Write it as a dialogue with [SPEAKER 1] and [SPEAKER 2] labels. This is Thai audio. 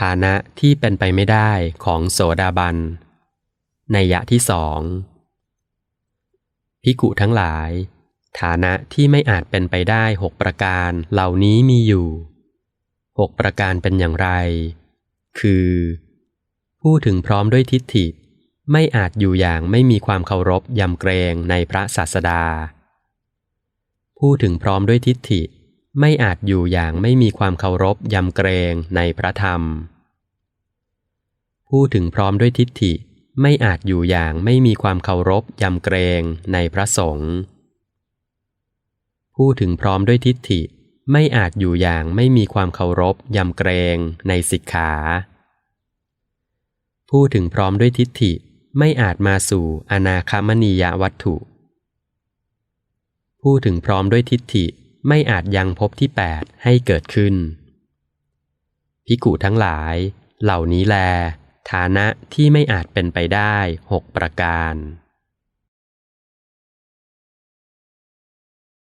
[SPEAKER 1] ฐานะที่เป็นไปไม่ได้ของโสดาบันในยะที่สองพิกุทั้งหลาย ฐานะที่ไม่อาจเป็นไปได้หกประการเหล่านี้มีอยู่หกประการเป็นอย่างไร คือผู้ถึงพร้อมด้วยทิฏฐิ ไม่อาจอยู่อย่างไม่มีความเคารพยำเกรงในพระศาสดา ผู้ถึงพร้อมด้วยทิฏฐิ ไม่อาจอยู่อย่างไม่มีความเคารพยำเกรงในพระธรรม ผู้ถึงพร้อมด้วยทิฏฐิไม่อาจอยู่อย่างไม่มีความเคารพยำเกรงในพระสงฆ์ผู้ถึงพร้อมด้วยทิฏฐิไม่อาจอยู่อย่างไม่มีความเคารพยำเกรงในสิกขาผู้ถึงพร้อมด้วยทิฏฐิไม่อาจมาสู่อนาคามนียวัตถุผู้ถึงพร้อมด้วยทิฏฐิไม่อาจยังพบที่แปดให้เกิดขึ้น พิกุทั้งหลาย เหล่านี้แล ฐานะที่ไม่อาจเป็นไปได้หกประการ